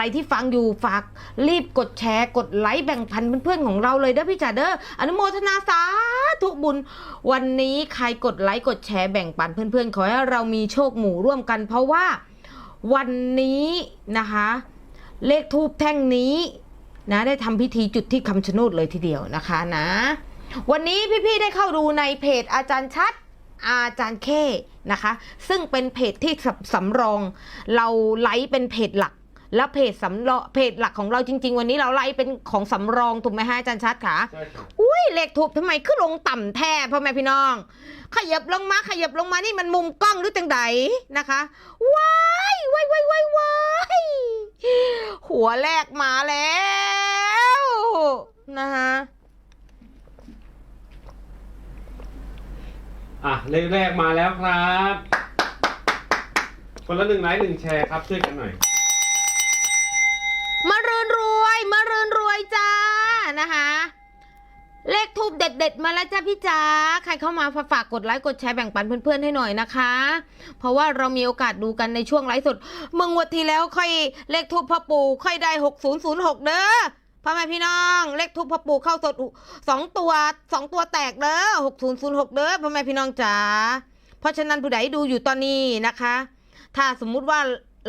ใครที่ฟังอยู่ฝากรีบกดแชร์ กดไลค์แบ่งปันเพื่อนๆของเราเลยเด้อพี่จ๋าเด้ออนุโมทนาสาธุบุญ วันนี้ใครกดไลค์กดแชร์แบ่งปันเพื่อนๆ ขอให้เรามีโชคหมู่ร่วมกัน เพราะว่าวันนี้นะคะ เลขทูบแท่งนี้นะได้ทำพิธีจุดที่คำชะโนดเลยทีเดียวนะคะนะ วันนี้พี่ๆได้เข้าดูในเพจอาจารย์ชัดอาจารย์เคนะคะ ซึ่งเป็นเพจที่สำสำรอง เราไลฟ์เป็นเพจหลัก แล้วเพจสำรองเพจหลักของเราจริง ๆ วันนี้เราไลฟ์เป็นของสำรองถูกไหมฮะอาจารย์ชัดคะใช่ครับอุ้ยเลขทูบทำไมขึ้นลงต่ำแท้พ่อแม่พี่น้อง ขยับลงมาขยับลงมานี่มันมุมกล้องหรือจังใดนะคะว้ายว้ายว้ายว้ายว้ายหัวแรกมาแล้วนะคะอะเลขแรกมาแล้วครับ คนละหนึ่งไลค์หนึ่งแชร์ครับช่วยกันหน่อย มารืนรวยมารืนรวยจ้า นะคะ เลขทูบเด็ด ๆ มาแล้วจ้าพี่จ๋าใครเข้ามาฝากกดไลค์กดแชร์แบ่งปันเพื่อนๆให้หน่อยนะคะ เพราะว่าเรามีโอกาสดูกันในช่วงไลฟ์สดเมื่องวดที่แล้วค่อยเลขทูบพ่อปู่ค่อยได้หกศูนย์ศูนย์หกเด้อพ่อแม่พี่น้อง เลขทูบพ่อปู่เข้าสดสองตัวสองตัวแตกเด้อหกศูนย์ศูนย์หกเด้อพ่อแม่พี่น้องจ๋าเพราะฉะนั้นผู้ใดดูอยู่ตอนนี้นะคะ ถ้าสมมุติว่า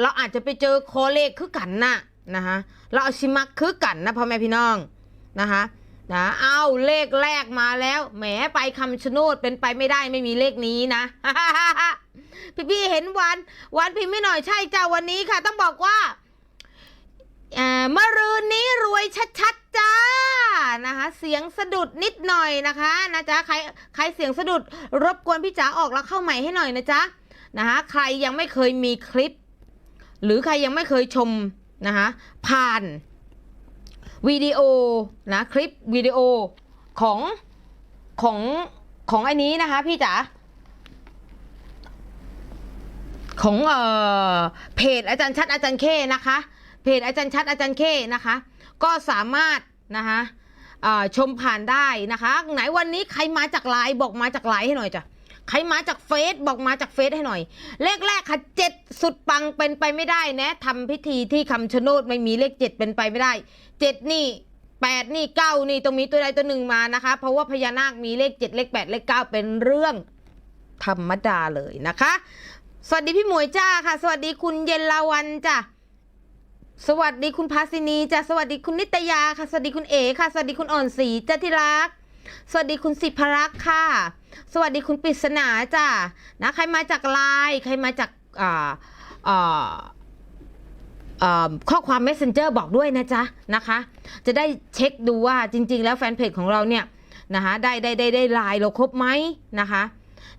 เราอาจจะไปเจอคอเลขคือกันน่ะนะคะเราเอาชิมักคือกันนะพ่อแม่พี่น้อง นะคะนะเอาเลขแรกมาแล้วแหมไปคำชะโนดเป็นไปไม่ได้ไม่มีเลขนี้นะพี่พี่เห็นวัน วันพิมพ์ไม่หน่อยใช่จ้าวันนี้ค่ะ ต้องบอกว่าเอ่อเมื่อรืนนี้รวยชัดๆจ้านะคะ เสียงสะดุดนิดหน่อยนะคะนะจ๊ะใครใครเสียงสะดุดรบกวนพี่จ๋าออกแล้วเข้าใหม่ให้หน่อยนะจ๊ะนะคะใครยังไม่เคยมีคลิป หรือใครยังไม่เคยชมนะคะผ่าน วิดีโอนะคลิปวิดีโอของของของอันนี้นะคะพี่จ๋าของเอ่อเพจอาจารย์ชัดอาจารย์เคนะคะ เพจอาจารย์ชัดอาจารย์เคนะคะ ก็สามารถนะคะชมผ่านได้นะคะ ไหนวันนี้ใครมาจากไลน์บอกมาจากไลน์ให้หน่อยจ้ะ ใครมาจากเฟซบอกมาจากเฟซให้หน่อย เลขแรกค่ะเจ็ดสุดปังเป็นไปไม่ได้นะทำพิธีที่คำชะโนดไม่มีเลขเจ็ดเป็นไปไม่ได้เจ็ดนี่แปดนี่เก้านี่ต้องมีตัวใดตัวหนึ่งมานะคะ เพราะว่าพญานาคมีเลขเจ็ดเลขแปดเลขเก้าเป็นเรื่องธรรมดาเลยนะคะ สวัสดีพี่หมวยจ้าค่ะ สวัสดีคุณเย็นลาวันจ้ะสวัสดีคุณภาสินีจ้ะสวัสดีคุณนิตยาค่ะ สวัสดีคุณเอ๋ค่ะ สวัสดีคุณอ่อนศรีจ้าที่รัก สวัสดีคุณสิภรักษ์ค่ะ สวัสดีคุณปริศนาจ้ะนะใครมาจากไลน์ใครมาจากอ่าอ่าข้อความ messenger บอกด้วยนะจ๊ะนะคะ จะได้เช็คดูว่าจริง ๆ แล้วแฟนเพจของเราเนี่ยนะคะได้ได้ได้ได้ไลน์เราครบไหมนะคะ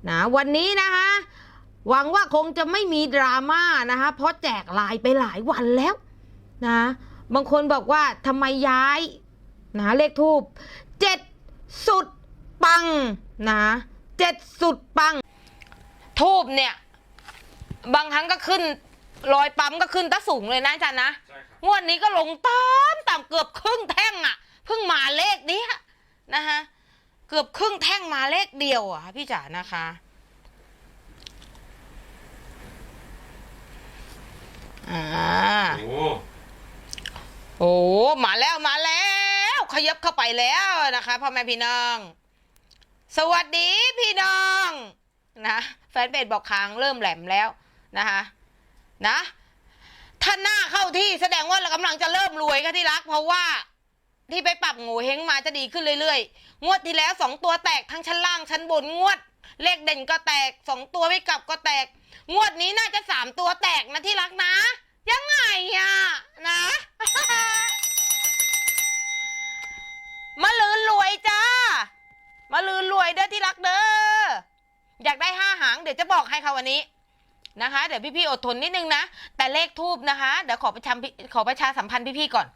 นะวันนี้นะคะหวังว่าคงจะไม่มีดราม่านะคะเพราะแจกไลน์ไปหลายวันแล้วนะบางคนบอกว่าทำไมย้ายนะเลขทูบเจ็ดสุด ปังนะเจ็ดสุดปัง ทูบเนี่ย บางครั้งก็ขึ้นรอยปั๊มก็ขึ้นตะสูงเลยนะอาจารย์นะใช่ครับ งวดนี้ก็ลงตามต่ำเกือบครึ่งแท่งอะเพิ่งมาเลขนี้นะคะเกือบครึ่งแท่งมาเลขเดียวอะพี่จ๋านะคะ อ่า โอ้ โอ้ มาแล้วมาแล้ว ขยับเข้าไปแล้วนะคะพ่อแม่พี่น้อง สวัสดีพี่น้องนะแฟนเบดบอกคางเริ่มแหลมแล้วนะคะนะถ้าหน้าเข้าที่แสดงว่าเรากำลังจะเริ่มรวยค่ะที่รัก เพราะว่าที่ไปปรับโง่เฮงมาจะดีขึ้นเรื่อยๆ งวดที่แล้วสองตัวแตกทั้งชั้นล่างชั้นบนงวด เลขเด่นก็แตกสองตัวไม่กลับก็แตก งวดนี้น่าจะสามตัวแตกนะที่รักนะ ยังไงอะนะมาลืนรวยจ้า มาลืนรวยเด้อที่รักเด้ออยากได้ห้าหางเดี๋ยวจะบอกให้ค่ะวันนี้นะคะ เดี๋ยวพี่ๆอดทนนิดนึงนะ แต่เลขทูบนะคะ เดี๋ยวขอประชาขอประชาสัมพันธ์พี่ๆก่อน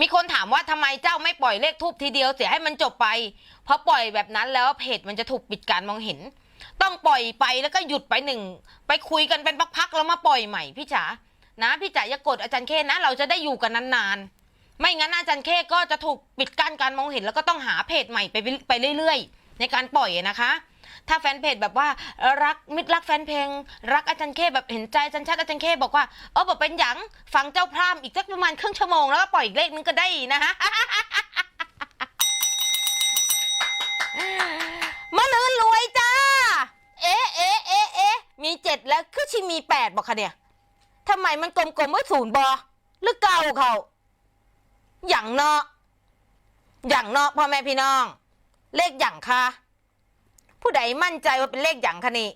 มีคนถามว่าทำไมเจ้าไม่ปล่อยเลขทูบทีเดียวเสียให้มันจบไป เพราะปล่อยแบบนั้นแล้วเพจมันจะถูกปิดการมองเห็น ต้องปล่อยไปแล้วก็หยุดไปหนึ่งไปคุยกันเป็นพักๆแล้วมาปล่อยใหม่พี่จ๋านะพี่จ๋าอย่ากดอาจารย์เคนะเราจะได้อยู่กันนานๆ ไม่งั้นอาจารย์เคก็จะถูกปิดกั้นการมองเห็น แล้วก็ต้องหาเพจใหม่ไปไปเรื่อยๆ ในการปล่อยนะคะ ถ้าแฟนเพจแบบว่ารักมิตรรักแฟนเพลง รักอาจารย์เคแบบเห็นใจอาจารย์ชัดอาจารย์เคบอกว่าเออบอกเป็นหยังฟังเจ้าพร่ำอีกสักประมาณครึ่งชั่วโมงแล้วก็ปล่อยอีกเลขนึงก็ได้นะฮะมาลืนรวยจ้า เอ๊ะเอ๊ะเอ๊ะเอ๊ะมีเจ็ดแล้วคือชิมีแปดบอกค่ะเนี่ยทำไมมันกลมๆว่ศูนย์บอหรือเก่าเขา อย่างเนาะอย่างเนาะพ่อแม่พี่น้อง เลขอย่างค่ะ ผู้ใดมั่นใจว่าเป็นเลขอย่างคะนี่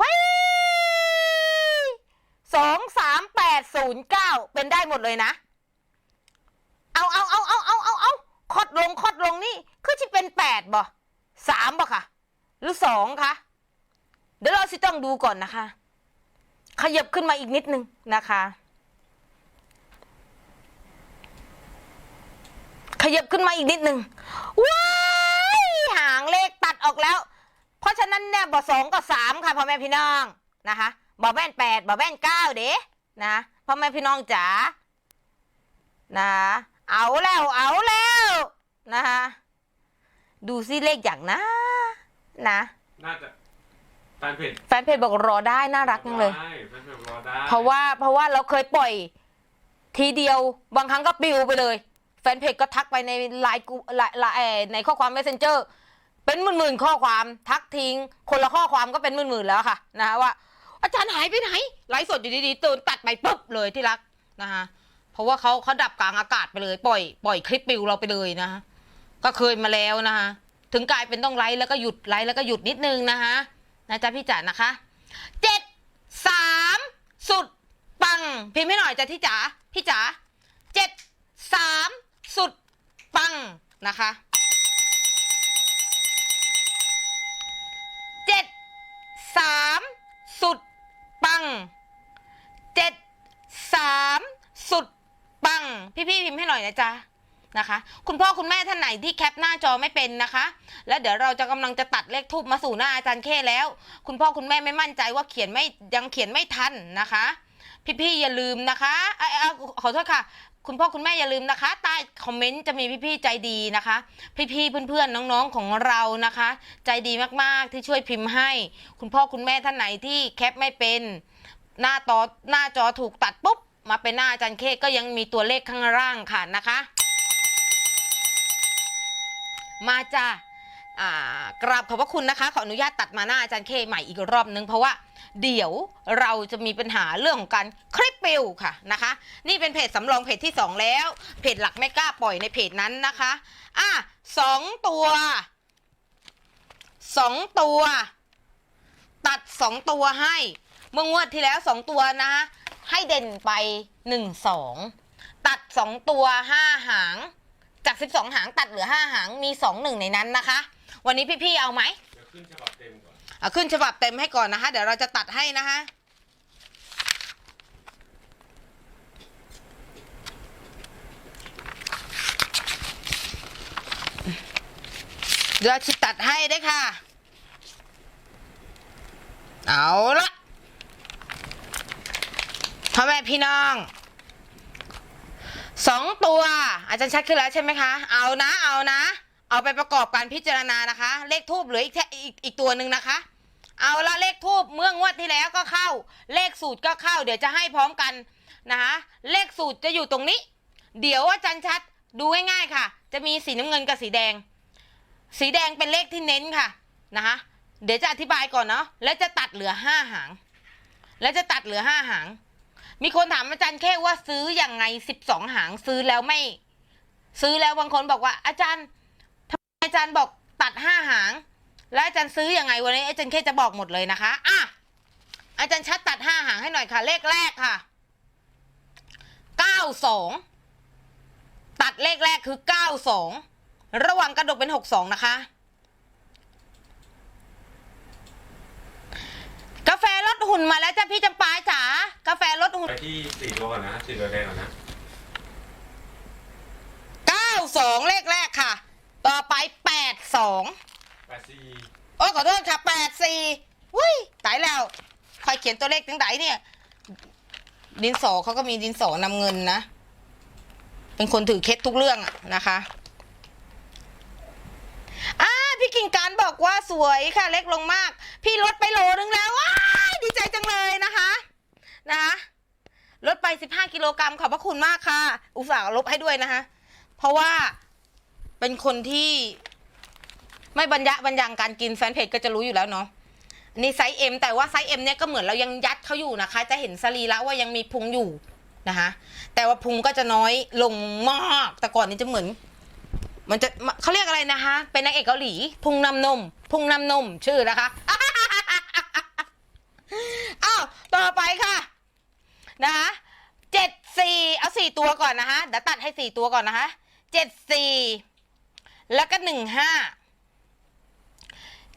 ว้สองสามแปดศูนย์เก้าเป็นได้หมดเลยนะ เอาเอาเอาเอาเอาเอาเอาคดลงคดลงนี่ คือที่เป็นแปดบ่สามบ่ค่ะ หรือสองคะเดี๋ยวเราสิต้องดูก่อนนะคะ ขยับขึ้นมาอีกนิดนึงนะคะ ขยับขึ้นมาอีกนิดนึงว้ายหางเลขตัดออกแล้ว เพราะฉะนั้นเนี่ยบ่สองกับสามค่ะพ่อแม่พี่น้องนะคะบ่แม่นแปดบ่แม่นเก้าเด้นะพ่อแม่พี่น้องจ๋านะเอาแล้วเอาแล้วนะคะดูซิเลขอย่างนะนะ น่าจะแฟนเพจแฟนเพจบอกรอได้น่ารักจังเลย ได้แฟนเพจรอได้เพราะว่าเพราะว่าเราเคยปล่อยทีเดียวบางครั้งก็ปลิวไปเลย แฟนเพจก็ทักไปในไลน์กูไลน์ไลน์ในข้อความ messenger เป็นหมื่นๆข้อความทักทิ้ง คนละข้อความก็เป็นหมื่นๆแล้วค่ะนะคะว่า อาจารย์หายไปไหนไลฟ์สดอยู่ดีๆตื่นตัดไปปุ๊บเลยที่รักนะคะเพราะว่าเขาเขาดับกลางอากาศไปเลย ปล่อยปล่อยคลิปปิวเราไปเลยนะคะก็เคยมาแล้วนะคะถึงกลายเป็นต้องไลฟ์แล้วก็หยุดไลฟ์แล้วก็หยุดนิดนึงนะคะนะจ๊ะพี่จ๋านะคะเจ็ดสามสุดปังพิมพ์ให้หน่อยจ้ะที่จ๋าพี่จ๋าเจ็ดสาม สุดปังนะคะเจ็ดสามสุดปังเจ็ดสามสุดปัง พี่ๆพิมพ์ให้หน่อยนะจ๊ะนะคะ คุณพ่อคุณแม่ท่านไหนที่แคปหน้าจอไม่เป็นนะคะ แล้วเดี๋ยวเราจะกำลังจะตัดเลขทูบมาสู่หน้าอาจารย์เคแล้ว คุณพ่อคุณแม่ไม่มั่นใจว่าเขียนไม่ยังเขียนไม่ทันนะคะ พี่ๆอย่าลืมนะคะเอ้ยเอ้ยขอโทษค่ะ คุณพ่อคุณแม่อย่าลืมนะคะ ใต้คอมเมนต์จะมีพี่ๆใจดีนะคะ พี่ๆเพื่อนๆน้องๆของเรานะคะ ใจดีมากๆที่ช่วยพิมพ์ให้ คุณพ่อคุณแม่ท่านไหนที่แคปไม่เป็น หน้าต่อหน้าจอถูกตัดปุ๊บมาเป็นหน้าอาจารย์เคก็ยังมีตัวเลขข้างล่างค่ะนะคะ มาจ้าอ่ากราบขอบพระคุณนะคะ ขออนุญาตตัดมาหน้าอาจารย์เคใหม่อีกรอบนึงเพราะว่า เดี๋ยวเราจะมีปัญหาเรื่องของการคลิปปิวค่ะนะคะ นี่เป็นเพจสำรองเพจที่ 2 แล้ว เพจหลักไม่กล้าปล่อยในเพจนั้นนะคะอะสองตัวสองตัว ตัดสองตัวให้เมื่องวดที่แล้วสองตัวนะให้เด่นไปหนึ่งสองตัดสองตัวห้าหาง จาก12หางตัดเหลือ5หางมี2 1ในนั้นนะคะ วันนี้พี่ๆเอาไหมเดี๋ยวขึ้นฉบับเต็มก่อน เอาขึ้นฉบับเต็มให้ก่อนนะคะ เดี๋ยวเราจะตัดให้นะคะเดี๋ยวจะตัดให้ได้ค่ะ เอาละพ่อแม่พี่น้องสองตัว อาจารย์ชัดขึ้นแล้วใช่ไหมคะ เอานะ เอานะ เอาไปประกอบการพิจารณานะคะ เลขทูบเหลืออีกแค่อีกอีกตัวหนึ่งนะคะ เอาละเลขทูบเมื่องวดที่แล้วก็เข้า เลขสูตรก็เข้า เดี๋ยวจะให้พร้อมกันนะคะเลขสูตรจะอยู่ตรงนี้ เดี๋ยวอาจารย์ชัดดูง่ายๆค่ะ จะมีสีน้ำเงินกับสีแดง สีแดงเป็นเลขที่เน้นค่ะนะคะเดี๋ยวจะอธิบายก่อนเนาะแล้วจะตัดเหลือห้าหาง แล้วจะตัดเหลือห้าหาง มีคนถามอาจารย์แค่ว่าซื้ออย่างไงสิบสองหางซื้อแล้วไม่ ซื้อแล้วบางคนบอกว่า อาจารย์ทำไมอาจารย์บอกตัดห้าหาง แล้วอาจารย์ซื้ออยังไงวันนี้อาจารย์แค่จะบอกหมดเลยนะคะอะอาจารย์ชัดตัดห้าหางให้หน่อยค่ะ เลขแรกค่ะเก้าสองตัดเลขแรกคือเก้าสองระหว่างกระดกเป็นหกสองนะคะ กาแฟลดหุ่นมาแล้วจ้ะพี่จำปาจ๋ากาแฟลดหุ่นไปที่สี่ตัวก่อนนะสี่ตัวแดงก่อนนะเก้าสองเลขแรกค่ะ ต่อไปแปดสอง แปดสี่โอ้ยขอโทษค่ะแปดสี่วุ้ยตายแล้วคอยเขียนตัวเลขตั้งไหนเนี่ย ดินสอเขาก็มีดินสอนำเงินนะ เป็นคนถือเคล็ดทุกเรื่องอะนะคะอ่าพี่กิ่งการบอกว่าสวยค่ะ เล็กลงมาก พี่ลดไปโลนึงแล้วว้ายดีใจจังเลยนะคะนะคะลดไป 15 กิโลกรัมขอบพระคุณมากค่ะ อุตส่าห์ลบให้ด้วยนะคะ เพราะว่าเป็นคนที่ ไม่บรรยะบรรยังการกินแฟนเพจก็จะรู้อยู่แล้วเนาะนี่ไซส์ M แต่ว่าไซส์ M เนี่ยก็เหมือนเรายังยัดเขาอยู่นะคะ จะเห็นสรีระว่ายังมีพุงอยู่นะคะ แต่ว่าพุงก็จะน้อยลงมากแต่ก่อนนี้จะเหมือน มันจะเขาเรียกอะไรนะคะ เป็นนางเอกเกาหลี พุงนำนม พุงนำนมชื่อนะคะอ้าวต่อไปค่ะ นะคะเจ็ดสี่เอาสี่ตัวก่อนนะคะเดี๋ยวตัดให้สี่ตัวก่อนนะคะเจ็ดสี่แล้วก็หนึ่งห้า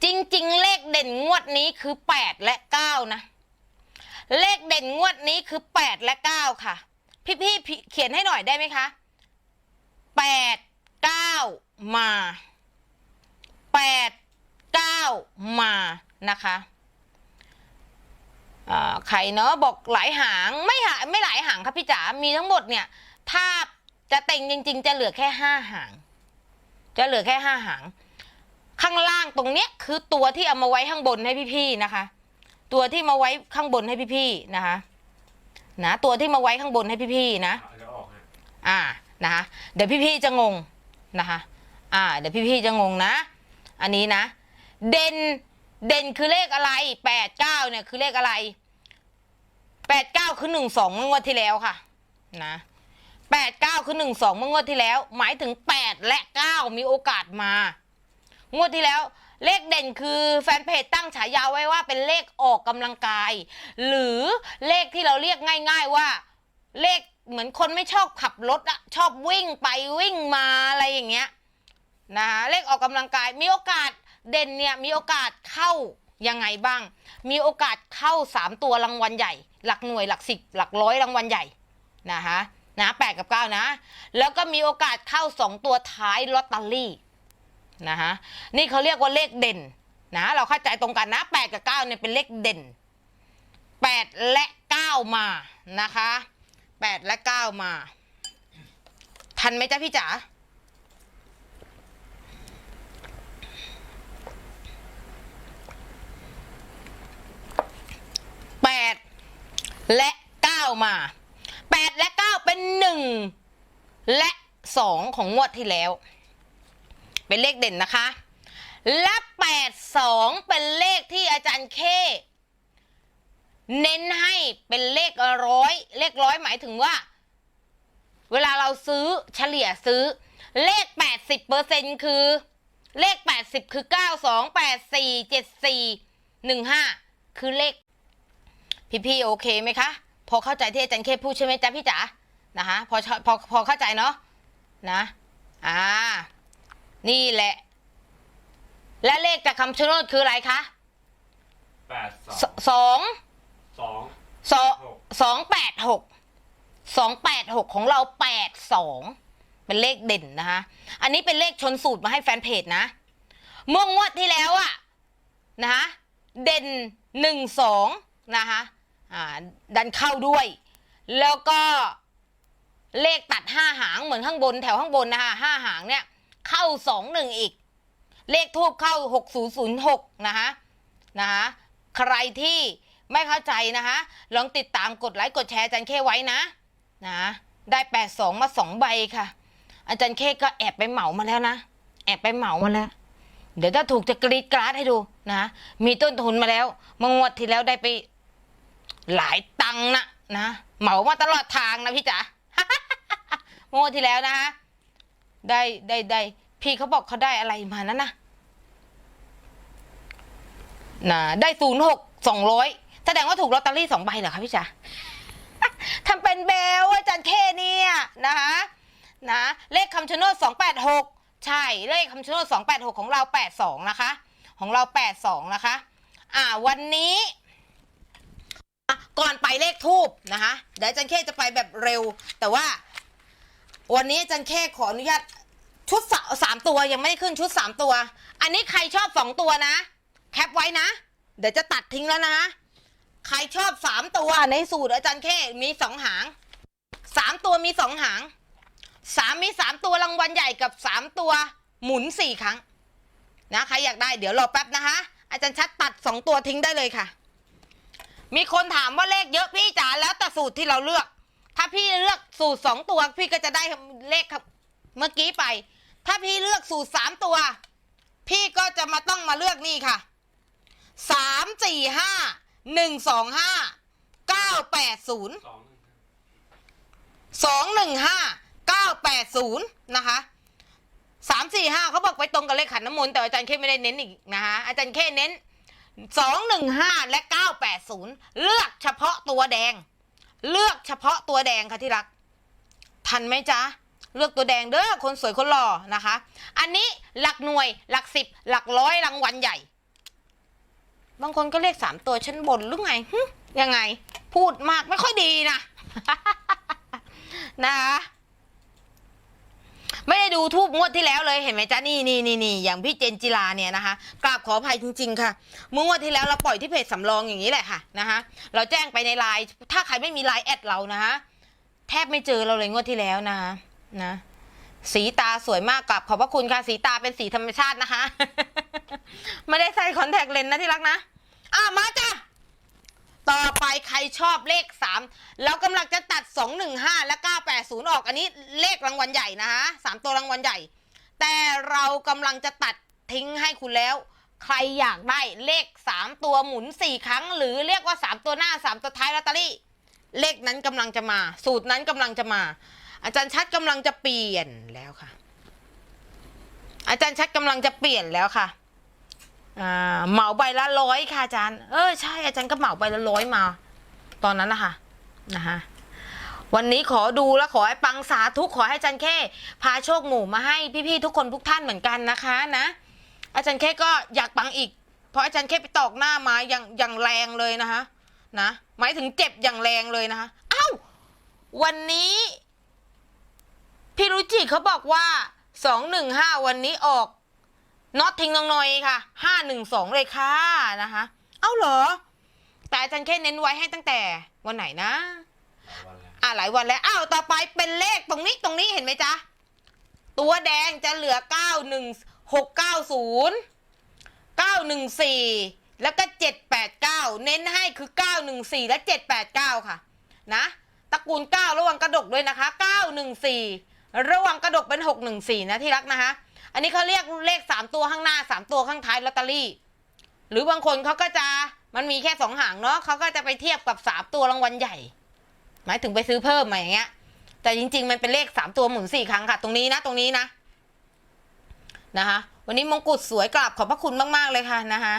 จริง ๆ เลขเด่นงวดนี้คือแปดและเก้านะ เลขเด่นงวดนี้คือแปดและเก้าค่ะ พี่ๆพี่เขียนให้หน่อยได้ไหมคะแปดเก้ามาแปดเก้ามานะคะอ่าใครเนาะบอกหลายหางไม่หาไม่หลายหางครับพี่จ๋ามีทั้งหมดเนี่ย ถ้าจะเต็งจริง ๆ จะเหลือแค่ห้าหาง จะเหลือแค่ห้าหาง ข้างล่างตรงเนี้ยคือตัวที่เอามาไว้ข้างบนให้พี่ๆนะคะ ตัวที่มาไว้ข้างบนให้พี่ๆนะคะ นะ ตัวที่มาไว้ข้างบนให้พี่ๆนะเดี๋ยวออกฮะอ่านะคะเดี๋ยวพี่ๆจะงงนะคะ อ่า เดี๋ยวพี่ๆจะงงนะ อันนี้นะ เด่นเด่นคือเลขอะไรแปดเก้าเนี่ยคือเลขอะไรแปดเก้าคือหนึ่งสองเมื่องวดที่แล้วค่ะนะแปดเก้าคือหนึ่งสองเมื่องวดที่แล้ว หมายถึงแปดและเก้ามีโอกาสมา งวดที่แล้ว เลขเด่นคือแฟนเพจตั้งฉายาไว้ว่าเป็นเลขออกกำลังกาย หรือเลขที่เราเรียกง่าย ๆว่า เลขเหมือนคนไม่ชอบขับรถอะชอบวิ่งไปวิ่งมาอะไรอย่างเงี้ยนะคะเลขออกกำลังกายมีโอกาสเด่นเนี่ยมีโอกาสเข้ายังไงบ้าง มีโอกาสเข้าสามตัวรางวัลใหญ่ หลักหน่วยหลักสิบหลักร้อยรางวัลใหญ่นะคะนะแปดกับเก้านะ แล้วก็มีโอกาสเข้าสองตัวท้ายลอตเตอรี่ นะคะนี่เขาเรียกว่าเลขเด่นนะเราเข้าใจตรงกันนะแปดกับเก้าเนี่ยเป็นเลขเด่นแปดและเก้ามานะคะแปดและเก้ามา ทันไหมจ๊ะพี่จ๋าแปดและเก้ามาแปดและเก้าเป็นหนึ่งและสองของงวดที่แล้ว เป็นเลขเด่นนะคะ และแปดสองเป็นเลขที่อาจารย์เคเน้นให้เป็นเลขร้อยเลขร้อยหมายถึงว่า เวลาเราซื้อเฉลี่ยซื้อ เลข 80เปอร์เซ็นคือเลข 80 คือ 92 84 74 15 คือเลข พี่ๆโอเคไหมคะ พอเข้าใจที่อาจารย์เคพูดใช่ไหมจ๊ะพี่จ๋านะคะพอพอพอเข้าใจเนาะนะ อ่า นี่แหละ และเลขจากคำชะโนดคืออะไรคะแปดสองสสองสองสองสองแปดหกสองแปดหกของเราแปดสองเป็นเลขเด่นนะคะ อันนี้เป็นเลขชนสูตรมาให้แฟนเพจนะ เมื่องวดที่แล้วอะนะคะเด่นหนึ่งสองนะคะอ่าดันเข้าด้วย แล้วก็เลขตัดห้าหางเหมือนข้างบนแถวข้างบนนะคะห้าหางเนี่ย เข้าสองหนึ่งอีก เลขทูบเข้าหกศูนย์ศูนย์หกนะคะนะคะใครที่ไม่เข้าใจนะคะลองติดตามกดไลค์กดแชร์อาจารย์เคไว้นะนะได้แปดสองมาสองใบค่ะ อาจารย์เคก็แอบไปเหมามาแล้วนะ แอบไปเหมามาแล้ว เดี๋ยวถ้าถูกจะกรีดกราดให้ดูนะ มีต้นทุนมาแล้วเมงวดที่แล้วได้ไปหลายตังนะนะเหมามาตลอดทางนะพี่จ๋าเมงวดที่แล้วนะคะ ได้ได้ได้พี่เขาบอกเขาได้อะไรมานั่นะนะได้ศูนย์หกสองร้อยแสดงว่าถูกลอตเตอรี่สองใบเหรอคะพี่จ๋าทำเป็นเบลอาจารย์เคเนี่ยนะคะนะเลขคำชะโนดสองแปดหกใช่เลขคำชะโนดสองแปดหกของเราแปดสองนะคะ ของเราแปดสองนะคะ อ่าวันนี้ก่อนไปเลขทูบนะคะเดี๋ยวอาจารย์เคจะไปแบบเร็ว แต่ว่า วันนี้อาจารย์เคขออนุญาตชุดสาสามตัวยังไม่ได้ขึ้นชุดสามตัว อันนี้ใครชอบสองตัวนะ แคปไว้นะ เดี๋ยวจะตัดทิ้งแล้วนะ ใครชอบสามตัวในสูตรอาจารย์เคมีสองหางสามตัวมีสองหางสามมีสามตัวรางวัลใหญ่กับสามตัวหมุนสี่ครั้งนะใครอยากได้เดี๋ยวรอแป๊บนะคะ อาจารย์ชัดตัดสองตัวทิ้งได้เลยค่ะ มีคนถามว่าเลขเยอะพี่จ๋าแล้วแต่สูตรที่เราเลือก ถ้าพี่เลือกสูตรสองตัว พี่ก็จะได้เลขเมื่อกี้ไป ถ้าพี่เลือกสูตรสามตัว พี่ก็จะมาต้องมาเลือกนี่ค่ะสามสี่ห้าหนึ่งสองห้าเก้าแปดศูนย์สองสองหนึ่งห้าเก้าแปดศูนย์นะคะสามสี่ห้าเขาบอกไปตรงกับเลขขันน้ำมนต์แต่อาจารย์เคไม่ได้เน้นอีกนะคะอาจารย์เคเน้นสองหนึ่งห้าและเก้าแปดศูนย์เลือกเฉพาะตัวแดง เลือกเฉพาะตัวแดงค่ะที่รัก ทันไหมจ๊ะ เลือกตัวแดงเด้อคนสวยคนหล่อนะคะ อันนี้หลักหน่วยหลักสิบ หลักร้อยรางวัลใหญ่ บางคนก็เรียกสามตัวชั้นบนหรือไงยังไง พูดมากไม่ค่อยดีนะ นะคะ ไม่ได้ดูทูบงวดที่แล้วเลยเห็นไหมจ๊ะนี่นี่นี่นี่อย่างพี่เจนจิลาเนี่ยนะคะกราบขออภัยจริง ๆ ค่ะเมื่องวดที่แล้วเราปล่อยที่เพจสำรองอย่างนี้แหละค่ะนะคะเราแจ้งไปในไลน์ถ้าใครไม่มีไลน์แอดเรานะคะแทบไม่เจอเราเลยงวดที่แล้วนะคะนะสีตาสวยมากกับขอบพระคุณค่ะสีตาเป็นสีธรรมชาตินะคะ ไม่ได้ใส่คอนแทคเลนส์นะที่รักนะอะมาจ้ะ ต่อไปใครชอบเลขสามเรากำลังจะตัดสองหนึ่งห้าและเก้าแปดศูนย์ออก อันนี้เลขรางวัลใหญ่นะคะสามตัวรางวัลใหญ่ แต่เรากำลังจะตัดทิ้งให้คุณแล้ว ใครอยากได้เลขสามตัวหมุนสี่ครั้ง หรือเรียกว่าสามตัวหน้าสามตัวท้ายลอตเตอรี่ เลขนั้นกำลังจะมา สูตรนั้นกำลังจะมา อาจารย์ชัดกำลังจะเปลี่ยนแล้วค่ะ อาจารย์ชัดกำลังจะเปลี่ยนแล้วค่ะ อ่าเหมาใบละร้อยค่ะอาจารย์ เออใช่อาจารย์ก็เหมาใบละร้อยมา ตอนนั้นนะคะนะคะวันนี้ขอดูแล้วขอให้ปังสาธุขอให้อาจารย์แค่พาโชคหมู่มาให้พี่ๆทุกคนทุกท่านเหมือนกันนะคะนะ อาจารย์แค่ก็อยากปังอีก เพราะอาจารย์แค่ไปตอกหน้ามาอย่างอย่างแรงเลยนะคะนะหมายถึงเจ็บอย่างแรงเลยนะคะเอ้าวันนี้ พี่รุจิเขาบอกว่าสองหนึ่งห้าวันนี้ออก น็อตทิ้งน้องหน่อยค่ะห้าหนึ่งสองเลยค่ะนะคะ เอ้าเหรอ แต่อาจารย์แค่เน้นไว้ให้ตั้งแต่วันไหนนะวันแล้วอะหลายวันแล้ว อ้าว ต่อไปเป็นเลขตรงนี้ตรงนี้เห็นไหมจ๊ะ ตัวแดงจะเหลือเก้าหนึ่งหกเก้าศูนย์เก้าหนึ่งสี่แล้วก็เจ็ดแปดเก้าเน้นให้คือเก้าหนึ่งสี่และเจ็ดแปดเก้าค่ะ นะตระกูลเก้าระวังกระดกด้วยนะคะเก้าหนึ่งสี่ระวังกระดกเป็นหกหนึ่งสี่นะที่รักนะคะ อันนี้เขาเรียกเลขสามตัวข้างหน้าสามตัวข้างท้ายลอตเตอรี่ หรือบางคนเขาก็จะมันมีแค่สองหางเนาะเขาก็จะไปเทียบกับสามตัวรางวัลใหญ่ หมายถึงไปซื้อเพิ่มมาอย่างเงี้ย แต่จริง ๆ มันเป็นเลขสามตัวหมุนสี่ครั้งค่ะ ตรงนี้นะ ตรงนี้นะนะคะวันนี้มงกุฎสวยกราบขอบพระคุณมากๆเลยค่ะนะคะ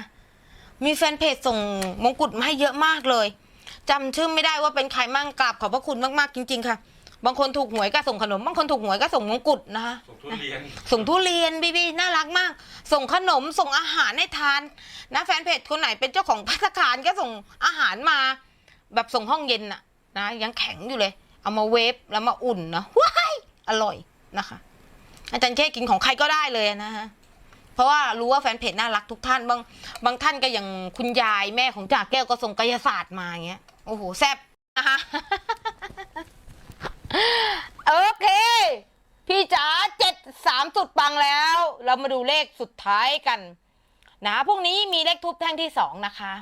มีแฟนเพจส่งมงกุฎมาให้เยอะมากเลยจำชื่อไม่ได้ว่าเป็นใครมั่งกราบขอบพระคุณมากๆจริง ๆ ค่ะ บางคนถูกหวยก็ส่งขนม บางคนถูกหวยก็ส่งมงกุฎนะคะส่งทุเรียน ส่งทุเรียนบีบีน่ารักมาก ส่งขนมส่งอาหารให้ทานนะแฟนเพจคนไหนเป็นเจ้าของพัตตาคารก็ส่งอาหารมา แบบส่งห้องเย็นน่ะนะยังแข็งอยู่เลย เอามาเวฟแล้วมาอุ่นนะว้ายอร่อยนะคะ อาจารย์แค่กินของใครก็ได้เลยนะฮะเพราะว่ารู้ว่าแฟนเพจน่ารักทุกท่านบางบางท่านก็อย่างคุณยายแม่ของจ่าแก้วก็ส่งกายศาสตร์มาอย่างเงี้ยโอ้โหแซ่บนะคะ โอเค พี่จ๋าเจ็ดสามสุดปังแล้ว เรามาดูเลขสุดท้ายกัน นะพรุ่งนี้มีเลขทูบแท่งที่สองนะคะ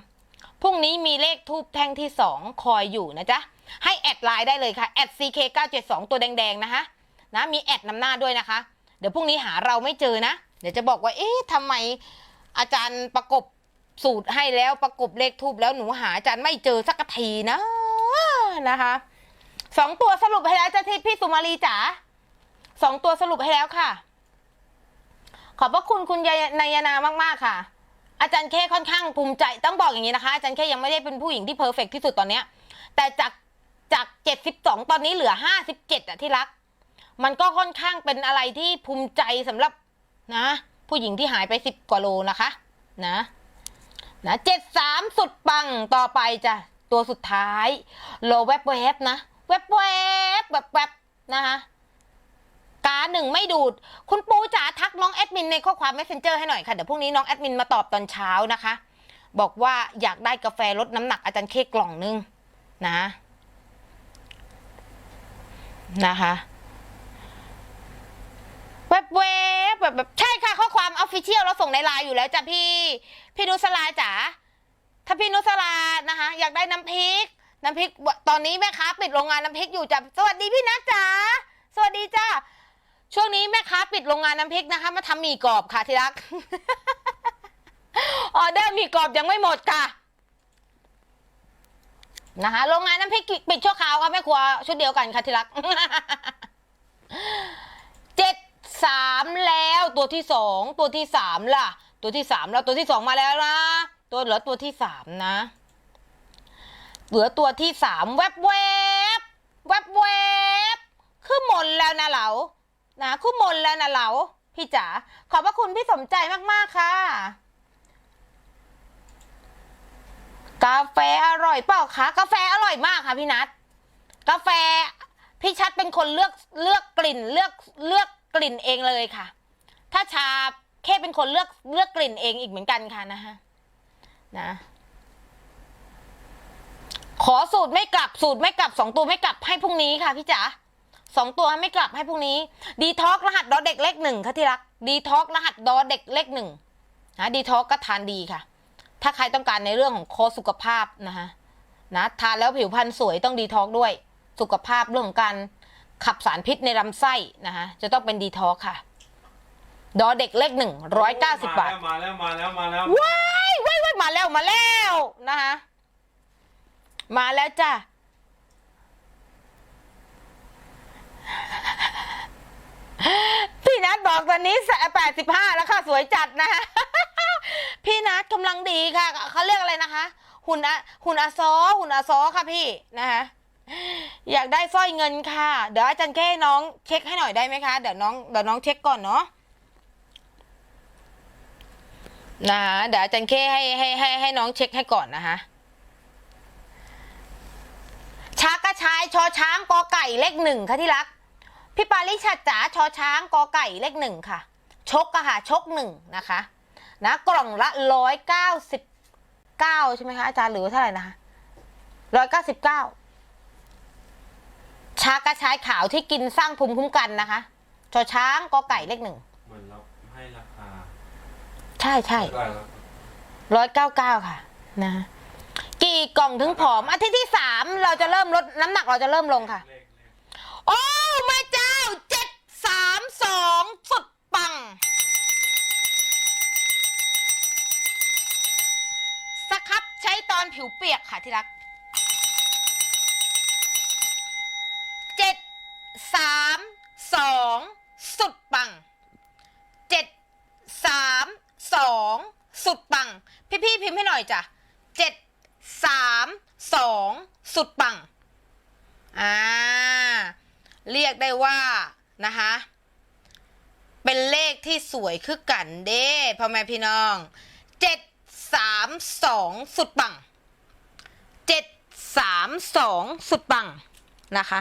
พรุ่งนี้มีเลขทูบแท่งที่สองคอยอยู่นะจ๊ะให้แอดไลน์ได้เลยค่ะแอด ck 9 7 2 ตัวแดงๆนะคะนะมีแอดนำหน้าด้วยนะคะ เดี๋ยวพรุ่งนี้หาเราไม่เจอนะ เดี๋ยวจะบอกว่าเอ๊ะทำไมอาจารย์ประกบสูตรให้แล้วประกบเลขทูบแล้วหนูหาอาจารย์ไม่เจอสักทีนะนะคะ สองตัวสรุปให้แล้วจะที่พี่สุมาลีจ๋าสองตัวสรุปให้แล้วค่ะ ขอบพระคุณคุณยายนายนามากๆค่ะ อาจารย์เคค่อนข้างภูมิใจต้องบอกอย่างนี้นะคะ อาจารย์เคยังไม่ได้เป็นผู้หญิงที่เพอร์เฟกที่สุดตอนเนี้ย แต่จากจากเจ็ดสิบสองตอนนี้เหลือห้าสิบเจ็ดอะที่รัก มันก็ค่อนข้างเป็นอะไรที่ภูมิใจสำหรับนะ ผู้หญิงที่หายไปสิบกว่าโลนะคะ นะนะเจ็ดสามสุดปังต่อไปจ้ะตัวสุดท้ายโลแวบแวบนะ แวบแวบแบบแบบนะคะกาหนึ่งไม่ดูด คุณปูจ๋าทักน้องแอดมินในข้อความ messenger ให้หน่อยค่ะ เดี๋ยวพรุ่งนี้น้องแอดมินมาตอบตอนเช้านะคะ บอกว่าอยากได้กาแฟลดน้ำหนักอาจารย์เค้กกล่องนึงนะนะคะแวบๆแบบแบบใช่ค่ะ ข้อความออฟฟิเชียลเราส่งในไลน์อยู่แล้วจ้ะพี่ พี่นุสลาจ๋าถ้าพี่นุสลานะคะ อยากได้น้ำพริก น้ำพริกตอนนี้แม่ค้าปิดโรงงานน้ำพริกอยู่จ้ะสวัสดีพี่นัทจ๋าสวัสดีจ้าช่วงนี้แม่ค้าปิดโรงงานน้ำพริกนะคะ มาทำหมี่กรอบค่ะที่รักออเดอร์หมี่กรอบยังไม่หมดค่ะนะคะโรงงานน้ำพริกปิดชั่วคราวค่ะแม่ครัวชุดเดียวกันค่ะที่รักเจ็ดสามแล้วตัวที่สองตัวที่สามล่ะ ตัวที่สามแล้วตัวที่สองมาแล้วนะตัวเหลือตัวที่สามนะ เหลือตัวที่สามแวบแวบแวบแวบคือหมดแล้วนะเหลานะคือหมดแล้วนะเหลาพี่จ๋าขอบพระคุณพี่สมใจมากๆค่ะ กาแฟอร่อยเปล่าคะกาแฟอร่อยมากค่ะพี่นัทกาแฟพี่ชัดเป็นคนเลือกเลือกกลิ่นเลือกเลือกกลิ่นเองเลยค่ะ ถ้าชาแค่เป็นคนเลือกเลือกกลิ่นเองอีกเหมือนกันค่ะนะฮะนะ ขอสูตรไม่กลับสูตรไม่กลับสองตัวไม่กลับให้พรุ่งนี้ค่ะพี่จ๋าสองตัวไม่กลับให้พรุ่งนี้ดีท็อกรหัสดอเด็กเลขหนึ่งค่ะที่รักดีท็อกรหัสดอเด็กเลขหนึ่งนะดีท็อกก็ทานดีค่ะ ถ้าใครต้องการในเรื่องของโค้ชสุขภาพนะคะนะทานแล้วผิวพรรณสวยต้องดีท็อกด้วย สุขภาพเรื่องของการขับสารพิษในลำไส้นะคะจะต้องเป็นดีท็อกค่ะ ดอเด็กเลขหนึ่งร้อยเก้าสิบบาทมาแล้วมาแล้วมาแล้วว้ายว้ายว้ายมาแล้วมาแล้วนะคะ มาแล้วจ้ะ พี่นัทบอกตอนนี้แปดสิบห้าแล้วค่ะ สวยจัดนะคะพี่นัทกำลังดีค่ะ เขาเรียกอะไรนะคะ หุ่นอะหุ่นอาซอ หุ่นอาซอค่ะพี่นะคะอยากได้สร้อยเงินค่ะ เดี๋ยวอาจารย์แก้ให้น้องเช็คให้หน่อยได้ไหมคะ เดี๋ยวน้องเดี๋ยวน้องเช็คก่อนเนาะนะคะเดี๋ยวอาจารย์เคให้ให้ให้ให้น้องเช็คให้ก่อนนะคะ ช้ากระชายชอช้างกอไก่เลขหนึ่งค่ะที่รัก พี่ปาลิชัดจ๋าชอช้างกอไก่เลขหนึ่งค่ะ ชกอะค่ะชกหนึ่งนะคะนะกล่องละร้อยเก้าสิบเก้าใช่ไหมคะอาจารย์หรือว่าเท่าไหร่นะคะร้อยเก้าสิบเก้าชากระชายขาวที่กินสร้างภูมิคุ้มกันนะคะชอช้างกอไก่เลขหนึ่งเหมือนเราให้ราคา ใช่ใช่เท่าไหร่ครับร้อยเก้าเก้าค่ะ นะ กี่กล่องถึงผอมอาทิตย์ที่สามเราจะเริ่มลดน้ำหนักเราจะเริ่มลงค่ะ โอ้ม่เจ้าเจ็ดสามสองสุดปัง สครับใช้ตอนผิวเปียกค่ะที่รักเจ็ดสามสองสุดปังเจ็ดสามสองสุดปัง พี่ๆพิมพ์ให้หน่อยจ้ะเจ็ดสามสองสุดปัง อ่า เรียกได้ว่า นะคะ เป็นเลขที่สวยคือกันเด้พ่อแม่พี่น้องเจ็ดสามสองสุดปังเจ็ดสามสองสุดปังนะคะ